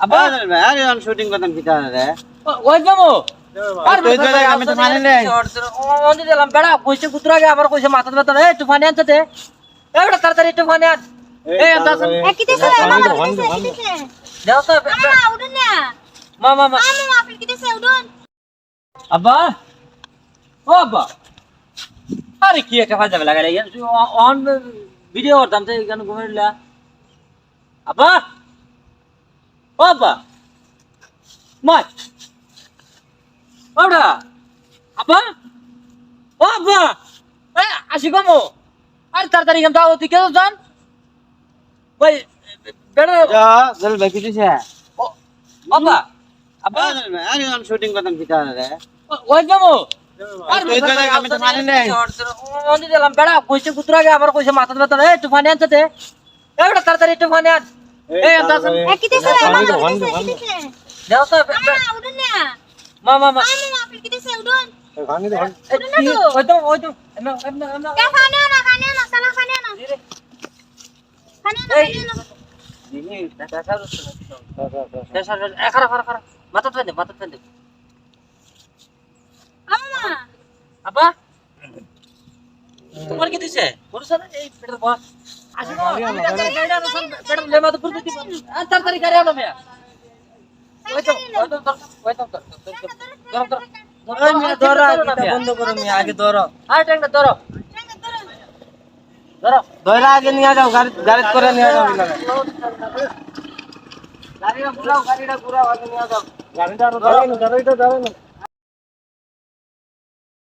আব্বা আরে on shooting করতাম কি তাহলে ওই যাব আর তুই তো দেখ, আমি তো পানি নেই। অন্ধে দিলাম। বেড়া কইছে কুতুরা গে আবার কইছে মাথা ব্যথা এই একটু পানি আনতে দে। এই বেটা তাড়াতাড়ি একটু আন. আব্বা ও আব্বা। আরে কি একটা ফাজা লাগা রে অন ভিডিও করতাম তো এখানে ঘুমাইলা আব্বা আব্বা মাই ওটা আব্বা ও আব্বা এ আসি কমো আরে তাড়াতাড়ি কেন যাও তুই কেন যান? ওই বেড়ে যা জল ভাই কিছু সে ও আব্বা আরে অন শুটিং করতাম কি তাহলে ওই আমি নেই। অন্ধে দিলাম বেড়া। কইছে কুতুরা আবার কইছে মাথা ব্যথা একটু পানি আনতে এই বেটা তাড়াতাড়ি পানি আন। এই আন Das Eh, kita saya, mama kita saya, kita saya. দাও তো Mama, udah ya. মা মা মা Mama, maafin kita saya, udah. এই, ওই তো ওই তো এমন এমন এমন Ya, Faniana, Faniana, salah Faniana. Faniana, এই Faniana. খারা খারা খারা মাথা ফেলে মাথা ফেলে Mama, আব্বা তোমার কি দিছে করছ না এই পেটের বস ধর, ধর, ধর, ধর, ধর, ধর, ধর, ধরো ধরো। বন্ধ করো আগে ধরো আর ট্যাংটা ধরো ধরো ধরে আগে নিয়ে যাও গাড়ি গাড়ি করে নিয়ে যাও গাড়িটা ঘুরাও গাড়িটা ঘুরাও আগে নিয়ে যাও গাড়িটা গাড়িটা গাড়িটা